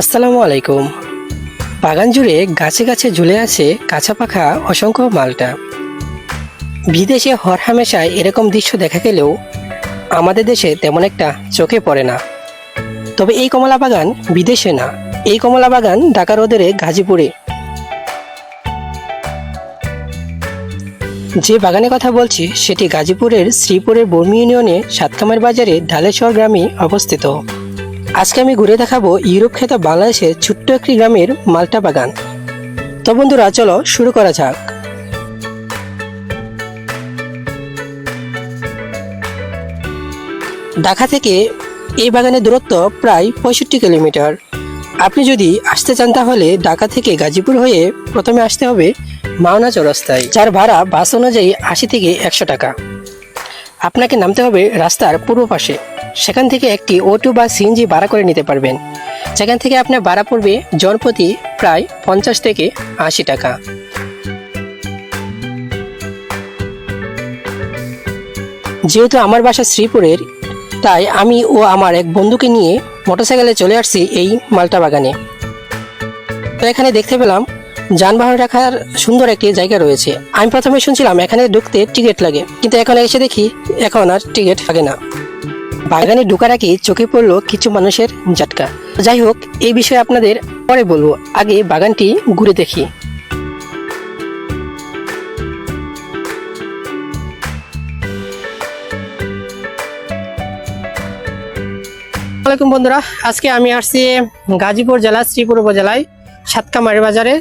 আসসালামু আলাইকুম। বাগান জুড়ে গাছে গাছে ঝুলে আছে কাঁচা পাখা অসংখ্য মালটা। বিদেশে হরহামেশায় এরকম দৃশ্য দেখা গেলেও আমাদের দেশে তেমন একটা চোখে পড়ে না। তবে এই কমলা বাগান বিদেশে না, এই কমলা বাগান ঢাকা রোদের গাজীপুরে। যে বাগানের কথা বলছি, সেটি গাজীপুরের শ্রীপুরের বর্মি ইউনিয়নে সাতকামার বাজারে ঢালেশ্বর গ্রামে অবস্থিত। আজকে আমি ঘুরে দেখাবো ইউরোপ খ্যাত বাংলাদেশের ছোট্ট একটি গ্রামের মাল্টা বাগান। তো বন্ধুরা, চলো শুরু করা যাক। ঢাকা থেকে এই বাগানের দূরত্ব প্রায় পঁয়ষট্টি কিলোমিটার। আপনি যদি আসতে চান তাহলে ঢাকা থেকে গাজীপুর হয়ে প্রথমে আসতে হবে মাওনা চৌরাস্তায়, যার ভাড়া বাস অনুযায়ী আশি থেকে একশো টাকা। আপনাকে নামতে হবে রাস্তার পূর্ব পাশে। সেখান থেকে একটি অটো বা সিএনজি ভাড়া করে নিতে পারবেন। সেখান থেকে আপনার ভাড়া পড়বে জনপ্রতি প্রায় পঞ্চাশ থেকে আশি টাকা। যেহেতু আমার বাসা শ্রীপুরের, তাই আমি ও আমার এক বন্ধুকে নিয়ে মোটরসাইকেলে চলে আসছি এই মালটা বাগানে। তো এখানে দেখতে পেলাম যানবাহন রাখার সুন্দর একটি জায়গা রয়েছে। আমি প্রথমে শুনছিলাম, এখানে ঢুকতে টিকিট লাগে। কিন্তু এখন এসে দেখি, এখন আর টিকিট লাগে না। বাগানে ঢোকার আগে চোখে পড়ল কিছু মানুষের ঝাটকা। যাই হোক, এই বিষয়ে আপনাদের পরে বলব। আগে বাগানটি ঘুরে দেখি। আসসালামাইকুম বন্ধুরা, আজকে আমি আসছি গাজীপুর জেলা, শ্রীপুর উপজেলায় সাতকামারি বাজারে।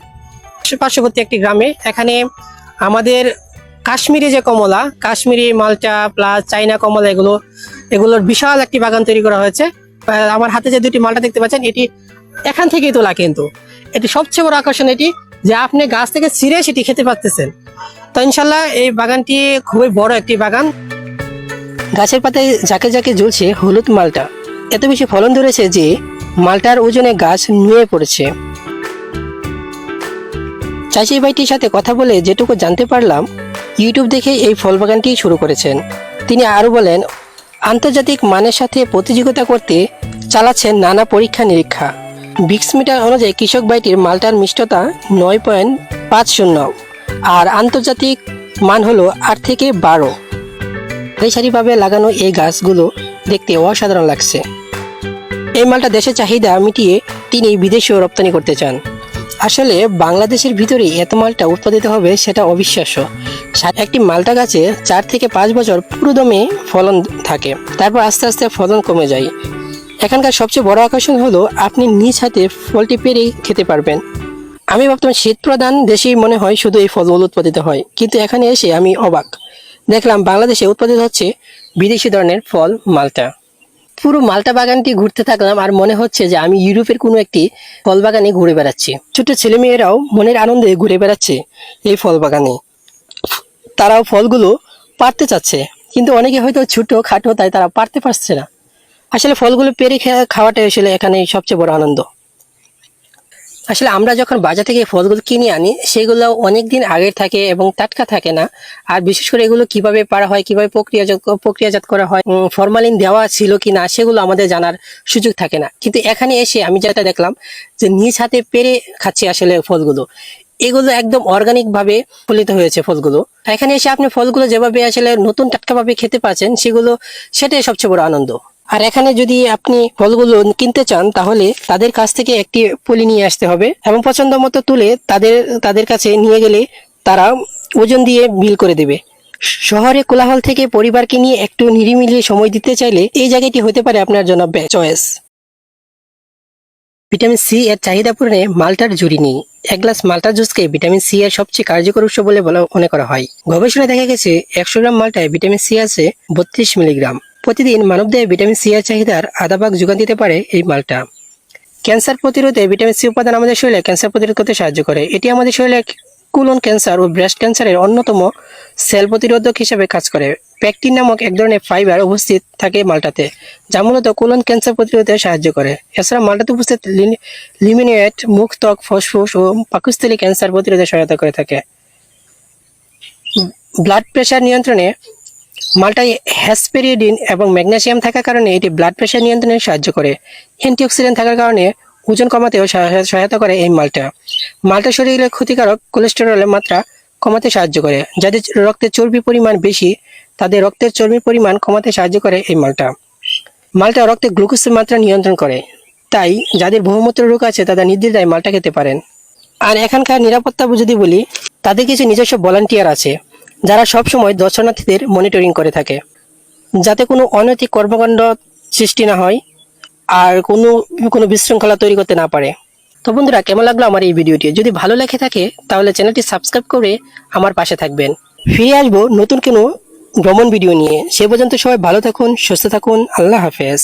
পার্শ্ববর্তী একটি গ্রামে। এখানে আমাদের কাশ্মীরি যে কমলা, কাশ্মীরি, মালটা প্লাস চাইনা কমলা এগুলো, এগুলোর বিশাল একটি বাগান তৈরি করা হয়েছে। আমার হাতে যে দুটি মালটা দেখতে পাচ্ছেন, এটি এখান থেকেই তোলা কিন্তু। এটি সবচেয়ে বড় আকর্ষণ এটি যে আপনি গাছ থেকে ছিঁড়ে সেটি খেতে পারতেছেন। তো ইনশাল্লাহ এই বাগানটি খুবই বড় একটি বাগান। গাছের পাতায় ঝাঁকে ঝাঁকে ঝুলছে হলুদ মালটা। এত বেশি ফলন ধরেছে যে মালটার ওজনে গাছ নুয়ে পড়েছে। চাষি ভাইটির সাথে কথা বলে যেটুকু জানতে পারলাম ইউটিউব দেখে এই ফল বাগানটি শুরু করেছেন। তিনি আরও বলেন, আন্তর্জাতিক মানের সাথে প্রতিযোগিতা করতে চালাচ্ছেন নানা পরীক্ষা নিরীক্ষা বিক্স মিটার অনুযায়ী কৃষক ভাইটির মালটার মিষ্টতা নয় পয়েন্ট পাঁচ শূন্য, আর আন্তর্জাতিক মান হলো আট থেকে বারো। সারি সারিভাবে লাগানো এই গাছগুলো দেখতে অসাধারণ লাগছে। এই মালটা দেশের চাহিদা মিটিয়ে তিনি বিদেশেও রপ্তানি করতে চান। আসলে বাংলাদেশের ভিতরে এত মালটা উৎপাদিত হবে সেটা অবিশ্বাস্য। একটি মালটা গাছে চার থেকে পাঁচ বছর পুরোদমে ফলন থাকে, তারপর আস্তে আস্তে ফলন কমে যায়। এখানকার সবচেয়ে বড় আকর্ষণ হলো আপনি নিজ হাতে ফলটি পেরে খেতে পারবেন। আমি ভাবতাম শীত প্রধান দেশেই মনে হয় শুধু এই ফলগুলো উৎপাদিত হয়, কিন্তু এখানে এসে আমি অবাক। দেখলাম বাংলাদেশে উৎপাদিত হচ্ছে বিদেশি ধরনের ফল মালটা। পুরো মালটা বাগানটি ঘুরতে থাকলাম আর মনে হচ্ছে যে আমি ইউরোপের কোনো একটি ফল বাগানে ঘুরে বেড়াচ্ছি। ছোট ছেলেমেয়েরাও মনের আনন্দে ঘুরে বেড়াচ্ছে এই ফল বাগানে। তারাও ফলগুলো পারতে চাচ্ছে, কিন্তু অনেকে হয়তো ছোট, খাটো, তাই তারা পারতে পারছে না। আসলে ফলগুলো পেরে খাওয়াটাই আসলে এখানে সবচেয়ে বড় আনন্দ। আসলে আমরা যখন বাজার থেকে ফলগুলো কিনে আনি, সেগুলো অনেক দিন আগের থাকে এবং টাটকা থাকে না। আর বিশেষ করে এগুলো কীভাবে পারা হয়, কীভাবে প্রক্রিয়াজাত প্রক্রিয়াজাত করা হয় ফরমালিন দেওয়া ছিল কি না সেগুলো আমাদের জানার সুযোগ থাকে না। কিন্তু এখানে এসে আমি যেটা দেখলাম, যে নিজ হাতে পেরে খাচ্ছি আসলে ফলগুলো। এগুলো একদম অর্গানিক ভাবে ফলিত হয়েছে ফলগুলো। এখানে এসে আপনি ফলগুলো যেভাবে আসলে নতুন টাটকা ভাবে খেতে পাচ্ছেন, সেগুলো সেটাই সবচেয়ে বড় আনন্দ। আর এখানে যদি আপনি ফলগুলো কিনতে চান, তাহলে তাদের কাছ থেকে একটি পলি নিয়ে আসতে হবে এবং পছন্দ মতো তুলে তাদের তাদের কাছে নিয়ে গেলে তারা ওজন দিয়ে বিল করে দেবে। শহরে কোলাহল থেকে পরিবারকে নিয়ে একটু নিরিমিলি সময় দিতে চাইলে এই জায়গাটি হতে পারে আপনার জন্য চয়েস ভিটামিন সি এর চাহিদা পূরণে মাল্টার জুড়ি নেই। এক গ্লাস মাল্টা জুসকে ভিটামিন সি এর সবচেয়ে কার্যকর উৎস বলা, মনে করা হয়। গবেষণায় দেখা গেছে, একশো গ্রাম মাল্টায় ভিটামিন সি আছে বত্রিশ মিলিগ্রাম। প্রতিদিন মানবদেহে ভিটামিন সি এর চাহিদার আধা ভাগ যোগান দিতে পারে এই মালটা। ক্যান্সার প্রতিরোধে ভিটামিন সি উপাদান আমাদের শরীরে ক্যান্সার প্রতিরোধ করতে সাহায্য করে। এটি আমাদের শরীরে কুলন ক্যান্সার ও ব্রেস্ট ক্যান্সারের অন্যতম সেল প্রতিরোধক হিসেবে কাজ করে। প্যাকটিন নামক এক ধরনের ফাইবার উপস্থিত থাকে মালটাতে, যা মূলত কোলন ক্যান্সার প্রতিরোধে সাহায্য করে। এছাড়া মালটাতে উপস্থিত লিমিনেট, মুখ ত্বক, ফুসফুস ও পাকস্থলী ক্যান্সার প্রতিরোধে সহায়তা করে থাকে। ব্লাড প্রেশার নিয়ন্ত্রণে মালটায় হ্যাসপেরিডিন এবং ম্যাগনেসিয়াম থাকার কারণে এটি ব্লাড প্রেশার নিয়ন্ত্রণে সাহায্য করে। অ্যান্টিঅক্সিডেন্ট থাকার কারণে ওজন কমাতেও সহায়- সহায়তা করে এই মালটা। মালটা শরীরে ক্ষতিকারক কোলেস্টেরলের মাত্রা কমাতে সাহায্য করে। যাদের রক্তে চর্বির পরিমাণ বেশি, তাদের রক্তের চর্বির পরিমাণ কমাতে সাহায্য করে এই মালটা। মালটা রক্তে গ্লুকোজের মাত্রা নিয়ন্ত্রণ করে। তাই যাদের বহুমূত্র রোগ আছে তারা নির্দ্বিধায় মালটা খেতে পারেন। আর এখানকার নিরাপত্তা যদি বলি, তাদের কিছু নিজস্ব ভলান্টিয়ার আছে। যারা সবসময় দর্শনার্থীদের মনিটরিং করে থাকে। যাতে কোনো অনৈতিক কর্মকাণ্ড সৃষ্টি না হয় আর কোনো কোনো বিশৃঙ্খলা তৈরি করতে না পারে। তো বন্ধুরা, কেমন লাগল আমার এই ভিডিওটি? যদি ভালো লেগে থাকে, তাহলে চ্যানেলটি সাবস্ক্রাইব করে আমার পাশে থাকবেন। ফিরে আসব নতুন কোনো ভ্রমণ ভিডিও নিয়ে। সে পর্যন্ত সবাই ভালো থাকুন, সুস্থ থাকুন, আল্লাহ হাফেজ।